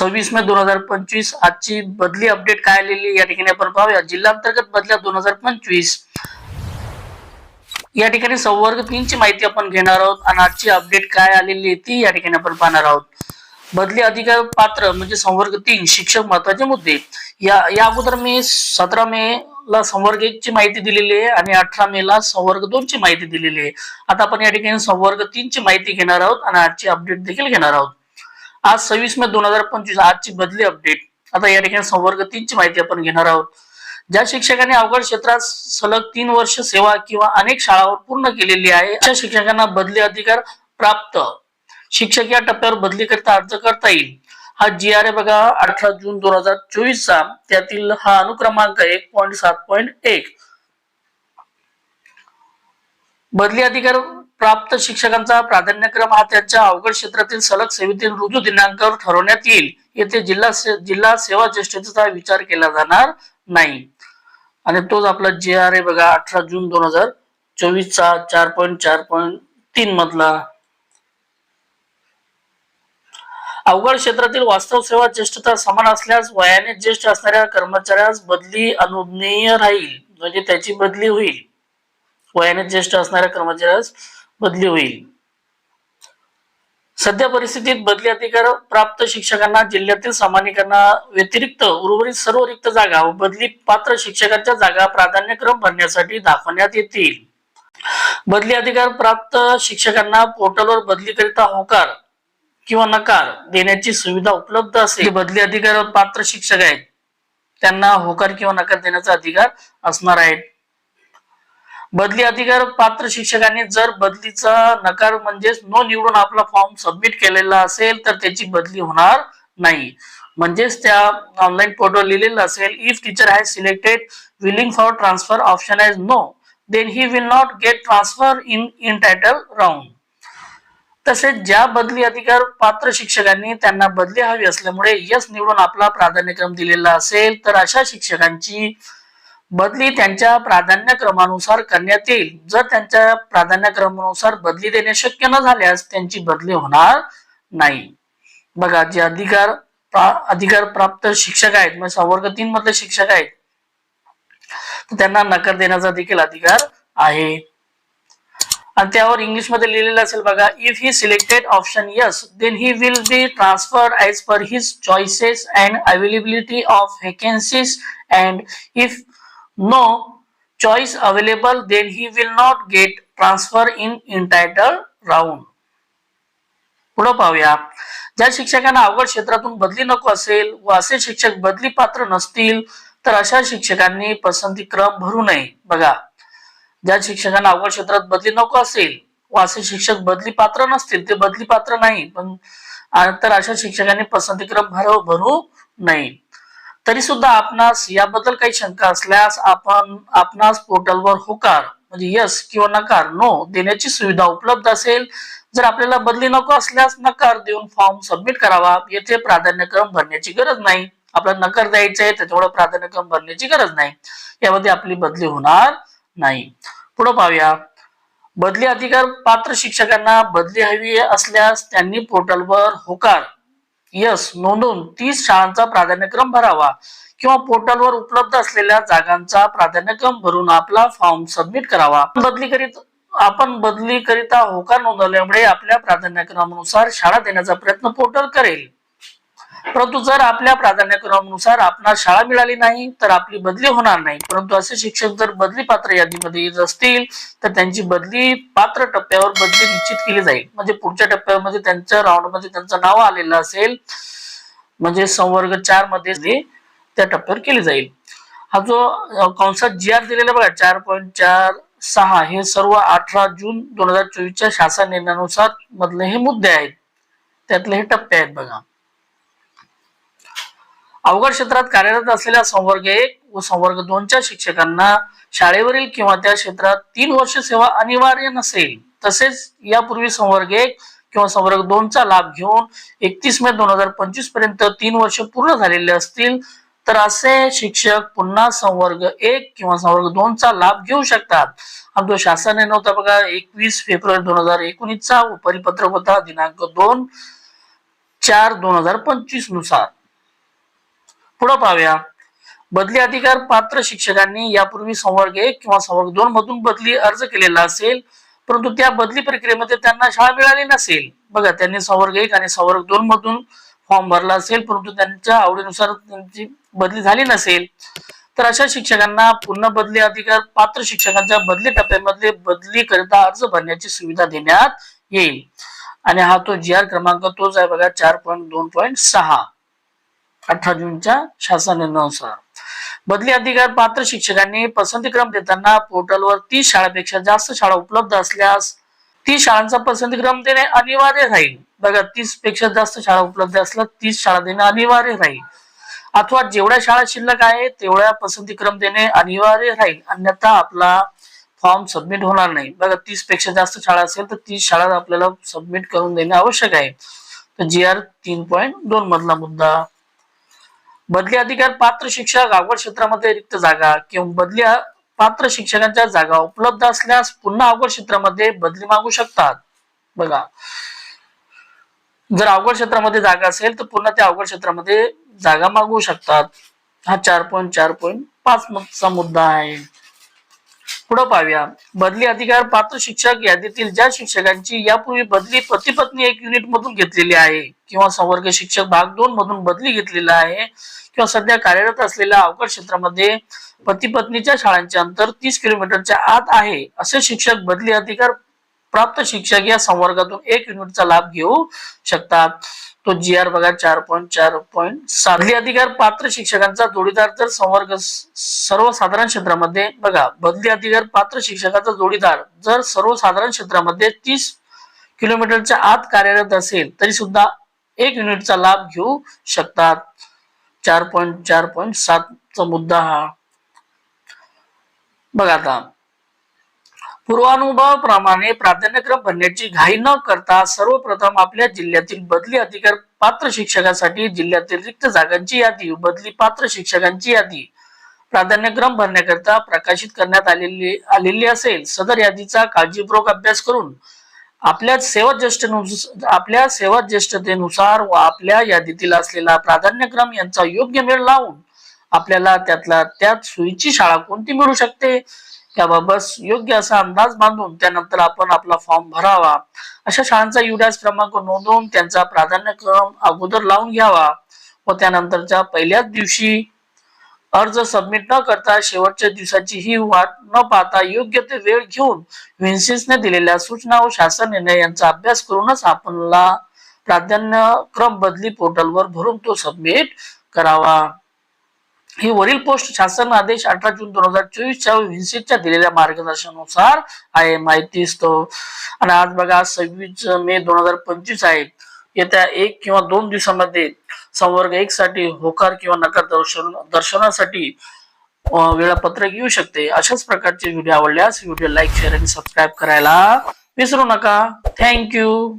सव्वीस मे दोन हजार पंचवीस आजची बदली अपडेट काय आलेली या ठिकाणी आपण पाहूया. जिल्हा अंतर्गत बदल्या दोन हजार पंचवीस या ठिकाणी संवर्ग तीनची माहिती आपण घेणार आहोत आणि आजची अपडेट काय आलेली आहे ती या ठिकाणी आपण पाहणार आहोत. बदली अधिकार पात्र म्हणजे संवर्ग तीन शिक्षक महत्त्वाचे मुद्दे. या या अगोदर मी सतरा मे ला संवर्ग एक ची माहिती दिलेली आहे आणि अठरा मे ला संवर्ग दोन ची माहिती दिलेली आहे. आता आपण या ठिकाणी संवर्ग तीन ची माहिती घेणार आहोत आणि आजची अपडेट देखील घेणार आहोत. आज सव्वीस मे दोन हजार पंचवीस आजची बदली अपडेट आता या ठिकाणी संवर्ग तीन ची माहिती आपण घेणार आहोत. ज्या शिक्षकांनी अवघड क्षेत्रात सलग तीन वर्ष सेवा किंवा अनेक शाळावर पूर्ण केलेली आहे अशा शिक्षकांना बदली अधिकार प्राप्त. शिक्षक या टप्प्यावर बदली करता अर्ज करता येईल. हा जी आर ए बघा अठरा जून दोन हजार चोवीस चा त्यातील हा अनुक्रमांक एक पॉईंट सात पॉईंट एक. बदली अधिकार प्राप्त शिक्षकांचा प्राधान्यक्रम हा त्यांच्या अवघड क्षेत्रातील सलग सेवेतील रुजू दिनांकावर ठरवण्यात येईल. येथे जिल्हा से- जिल्हा सेवा ज्येष्ठतेचा विचार केला जाणार नाही. आणि तोच आपला जे आर ए बघा अठरा जून दोन हजार चोवीसचा चार पॉईंट चार पॉईंट तीन मधला. अवघड क्षेत्रातील वास्तव सेवा ज्येष्ठता समान असल्यास वयाने ज्येष्ठ असणाऱ्या कर्मचाऱ्यास बदली अनुज्ञेय राहील. म्हणजे त्याची बदली होईल. वयाने ज्येष्ठ असणाऱ्या कर्मचाऱ्यास बदली होईल. सध्या परिस्थितीत बदली अधिकार प्राप्त शिक्षकांना जिल्ह्यातील सामान्यीकरणा व्यतिरिक्त उर्वरित सर्व रिक्त जागा व बदली पात्र शिक्षकांच्या जागा प्राधान्यक्रम भरण्यासाठी दाखवण्यात येतील. बदली अधिकार प्राप्त शिक्षकांना पोर्टलवर बदलीकरिता होकार किंवा नकार देण्याची सुविधा उपलब्ध असेल. बदली अधिकार पात्र शिक्षक आहेत त्यांना होकार किंवा नकार देण्याचा अधिकार असणार आहे बदली अधिकार पात्र शिक्षकांनी जर बदलीचा नकार म्हणजेच नो निवडून आपला फॉर्म सबमिट केलेला असेल तर त्याची बदली होणार नाही. म्हणजेच त्या ऑनलाईन पोर्टल लिहिलेलं असेल if teacher has selected willing for transfer option as no then he will not get transfer in entitled round तसेच ज्या बदली अधिकार पात्र शिक्षकांनी त्यांना बदली हवी असल्यामुळे यस निवडून आपला प्राधान्यक्रम दिलेला असेल तर अशा शिक्षकांची बदली त्यांच्या प्राधान्यक्रमानुसार करण्यात येईल. जर त्यांच्या प्राधान्यक्रमानुसार बदली देणे शक्य न झाल्यास त्यांची बदली होणार नाही. बघा जे अधिकार प्रा- अधिकार प्राप्त शिक्षक आहेत म्हणजे संवर्ग तीन मधले शिक्षक आहेत तर त्यांना नकार देण्याचा देखील अधिकार आहे. आणि त्यावर इंग्लिशमध्ये लिहिलेलं असेल बघा if he selected option yes then he will be transfer as per his choices and availability of vacancies and if no choice available then he will not get transfer in entitled round. पुढे पाहूया. ज्या शिक्षकांना अवघड क्षेत्रातून बदली नको असेल व असे शिक्षक बदली पात्र नसतील तर अशा शिक्षकांनी पसंती क्रम भरू नये. बघा. ज्या शिक्षकांना अवघड क्षेत्रात बदली नको असेल व असे शिक्षक बदली पात्र नसतील ते बदली पात्र नाही पण तर अशा शिक्षकांनी पसंतीक्रम भर भरू नये. तरी सुद्धा आपणास याबद्दल काही शंका असल्यास आपण आपणास पोर्टलवर होकार म्हणजे यस किंवा नकार नो देण्याची सुविधा उपलब्ध असेल. जर आपल्याला बदली नको असल्यास नकार देऊन फॉर्म सबमिट करावा. येथे प्राधान्यक्रम भरण्याची गरज नाही. आपल्याला नकार द्यायचा आहे त्याच्यामुळे प्राधान्यक्रम भरण्याची गरज नाही. यामध्ये आपली बदली होणार नाही. पुढे पाहूया. बदली अधिकार पात्र शिक्षकांना बदली हवी असल्यास त्यांनी पोर्टलवर होकार यस नोंदवून तीस शाळांचा प्राधान्यक्रम भरावा किंवा पोर्टलवर उपलब्ध असलेल्या जागांचा प्राधान्यक्रम भरून आपला फॉर्म सबमिट करावा. बदली करीत आपण बदली करिता होकार नोंदवल्यामुळे आपल्या प्राधान्यक्रमानुसार शाळा देण्याचा प्रयत्न पोर्टल करेल. परंतु जर आपल्या प्राधान्यक्रमानुसार आपणास शाळा मिळाली नाही तर आपली बदली होणार नाही. परंतु असे शिक्षक जर बदली पात्र यादीमध्ये येत असतील तर त्यांची बदली पात्र टप्प्यावर बदली निश्चित केली जाईल. म्हणजे पुढच्या टप्प्यामध्ये त्यांच्या राऊंडमध्ये त्यांचं नाव आलेलं असेल म्हणजे संवर्ग चारमध्ये ते त्या टप्प्यावर केली जाईल. हा जो कंसात जी आर दिलेला बघा चार पॉईंट चार सहा हे सर्व अठरा जून दोन हजार चोवीसच्या शासन निर्णयानुसार मधले हे मुद्दे आहेत. त्यातले हे टप्पे आहेत बघा. अवघड क्षेत्रात कार्यरत असलेल्या संवर्ग एक व संवर्ग दोनच्या शिक्षकांना शाळेवरील किंवा त्या क्षेत्रात तीन वर्ष सेवा अनिवार्य नसेल तसेच यापूर्वी संवर्ग एक किंवा संवर्ग दोनचा लाभ घेऊन एकतीस मे दोन हजार पंचवीसपर्यंत तीन वर्ष पूर्ण झालेले असतील तर असे शिक्षक पुन्हा संवर्ग एक किंवा संवर्ग दोनचा लाभ घेऊ शकतात. आणि तो शासनाने नव्हता बघा एकवीस फेब्रुवारी दोन हजार एकोणीसचा परिपत्रक होता दिनांक दोन चार दोन हजार पंचवीसनुसार. पुढे पाहूया. बदली अधिकार पात्र शिक्षकांनी यापूर्वी संवर्ग एक किंवा संवर्ग दोन मधून बदली अर्ज केलेला असेल परंतु त्या बदली प्रक्रियेमध्ये त्यांना शाळा मिळाली नसेल. बघा त्यांनी संवर्ग एक आणि संवर्ग दोन मधून फॉर्म भरला असेल परंतु त्यांच्या आवडीनुसार त्यांची बदली झाली नसेल. तर अशा शिक्षकांना पुन्हा बदली अधिकार पात्र शिक्षकांच्या बदली टप्प्यामध्ये बदली करिता अर्ज भरण्याची सुविधा देण्यात येईल. आणि हा तो जी आर क्रमांक तोच आहे बघा चार पॉईंट दोन पॉईंट सहा. अठरा जूनच्या शासन बदली अधिकार पात्र शिक्षकांनी पसंतीक्रम देताना पोर्टलवर तीस शाळापेक्षा जास्त शाळा उपलब्ध असल्यास तीस शाळांचा पसंतीक्रम देणे अनिवार्य राहील. बघा तीसपेक्षा जास्त शाळा उपलब्ध असल्यास तीस शाळा देणे अनिवार्य राहील. अथवा जेवढ्या शाळा शिल्लक आहे तेवढ्या पसंतीक्रम देणे अनिवार्य राहील. अन्यथा आपला फॉर्म सबमिट होणार नाही. बघा तीसपेक्षा जास्त शाळा असेल तर तीस शाळा आपल्याला सबमिट करून देणे आवश्यक आहे. तर जी आर तीन पॉईंट दोन मधला मुद्दा बदली अधिकार पात्र शिक्षक आवड क्षेत्रामध्ये रिक्त जागा किंवा बदली पात्र शिक्षकांच्या जागा उपलब्ध असल्यास पुन्हा अवघड क्षेत्रामध्ये बदली मागू शकतात. बघा. जर अवघड क्षेत्रामध्ये जागा असेल तर पुन्हा त्या अवघड क्षेत्रामध्ये जागा मागवू शकतात. हा चार पॉईंट चार पॉईंट पाच चा मुद्दा आहे. पुढे पाहूया. बदली अधिकार पात्र शिक्षक यादीतील ज्या शिक्षकांची यापूर्वी बदली पतीपत्नी एक युनिट मधून घेतलेली आहे किंवा संवर्ग शिक्षक भाग दोन मधून बदली घेतलेला आहे किंवा सध्या कार्यरत असलेल्या अवकाश क्षेत्रामध्ये पतीपत्नीच्या शाळांचे अंतर तीस किलोमीटरच्या आत आहे असे शिक्षक बदली अधिकार प्राप्त शिक्षक या संवर्गातून एक युनिटचा लाभ घेऊ शकतात. तो जी आर बघा चार पॉईंट चार पॉईंट. साधली अधिकार पात्र शिक्षकांचा जोडीदार जर संवर्ग सर्वसाधारण क्षेत्रामध्ये बघा बदली अधिकार पात्र शिक्षकाचा जोडीदार जर सर्वसाधारण क्षेत्रामध्ये तीस किलोमीटरच्या आत कार्यरत असेल तरी सुद्धा एक युनिटचा लाभ घेऊ शकतात. चार पॉईंट चार पॉईंट सातचा मुद्दा हा. बघा आता. पूर्वानुभवाप्रमाणे प्राधान्यक्रम भरण्याची घाई न करता सर्वप्रथम आपल्या जिल्ह्यातील बदली अधिकार पात्र शिक्षकासाठी जिल्ह्यातील रिक्त जागांची यादी बदली पात्र शिक्षकांची यादी. प्राधान्यक्रम भरण्याकरता प्रकाशित करण्यात आलेली आलेली असेल सदर यादीचा काळजीपूर्वक अभ्यास करून आपल्या सेवा ज्येष्ठ आपल्या सेवा ज्येष्ठतेनुसार व आपल्या यादीतील असलेला प्राधान्यक्रम यांचा योग्य मेळ लावून आपल्याला त्यातला त्यात सोयीची शाळा कोणती मिळू शकते? याबाबत योग्य असा अंदाज बांधून त्यानंतर आपण आपला फॉर्म भरावा. अशा शाळांचा युडॅस क्रमांक नोंदवून त्यांचा प्राधान्यक्रम अगोदर लावून घ्यावा व त्यानंतरच्या पहिल्याच दिवशी अर्ज सबमिट न करता शेवटच्या दिवसाची ही वाट न पाहता योग्य ते वेळ घेऊन विन्सिसने दिलेल्या सूचना व शासन निर्णय यांचा अभ्यास करूनच आपणला प्राधान्यक्रम बदली पोर्टलवर भरून तो सबमिट करावा. ही वरील पोस्ट शासन आदेश अठरा जून दोन हजार चोवीसच्या विन्सिटच्या दिलेल्या मार्गदर्शनानुसार आहे माहिती असतो. आणि आज बघा आज सव्वीस मे दोन हजार पंचवीस आहे. येत्या एक किंवा दोन दिवसामध्ये संवर्ग एक साठी होकार किंवा नकार दर्शन दर्शनासाठी वेळापत्रक येऊ शकते. अशाच प्रकारचे व्हिडिओ आवडल्यास व्हिडिओ लाईक शेअर आणि सबस्क्राईब करायला विसरू नका. थँक्यू.